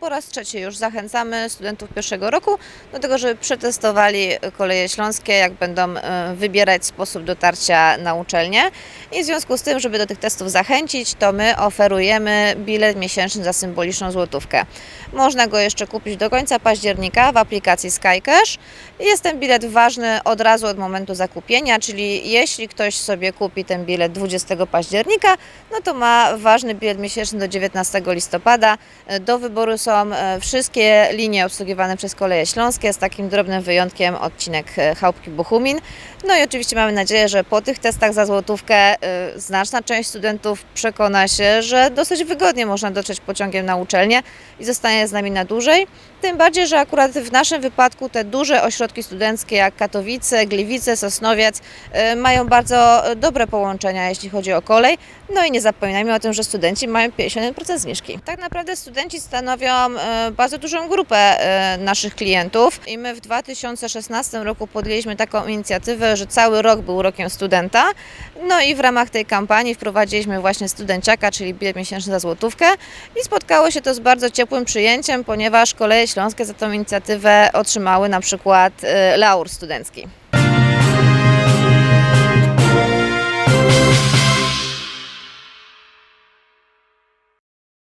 Po raz trzeci już zachęcamy studentów pierwszego roku do tego, żeby przetestowali koleje śląskie, jak będą e, wybierać sposób dotarcia na uczelnię. I w związku z tym, żeby do tych testów zachęcić, to my oferujemy bilet miesięczny za symboliczną złotówkę. Można go jeszcze kupić do końca października w aplikacji SkyCash. Jest ten bilet ważny od razu od momentu zakupienia, czyli jeśli ktoś sobie kupi ten bilet 20 października, no to ma ważny bilet miesięczny do 19 listopada. E, Do wyboru są e, wszystkie linie obsługiwane przez koleje śląskie, z takim drobnym wyjątkiem odcinek e, Chałupki Bochumin. No i oczywiście mamy nadzieję, że po tych testach za złotówkę e, znaczna część studentów przekona się, że dosyć wygodnie można dotrzeć pociągiem na uczelnię i zostanie z nami na dłużej. Tym bardziej, że akurat w naszym wypadku te duże ośrodki studenckie jak Katowice, Gliwice, Sosnowiec mają bardzo dobre połączenia, jeśli chodzi o kolej. No i nie zapominajmy o tym, że studenci mają 51% zniżki. Tak naprawdę studenci stanowią e, bardzo dużą grupę e, naszych klientów i my w 2016 roku podjęliśmy taką inicjatywę, że cały rok był rokiem studenta. No i w ramach tej kampanii wprowadziliśmy właśnie studenciaka, czyli bilet miesięczny za złotówkę i spotkało się to z bardzo ciepłym przyjęciem, ponieważ koleje śląskie za tą inicjatywę otrzymały na przykład e, laur studencki.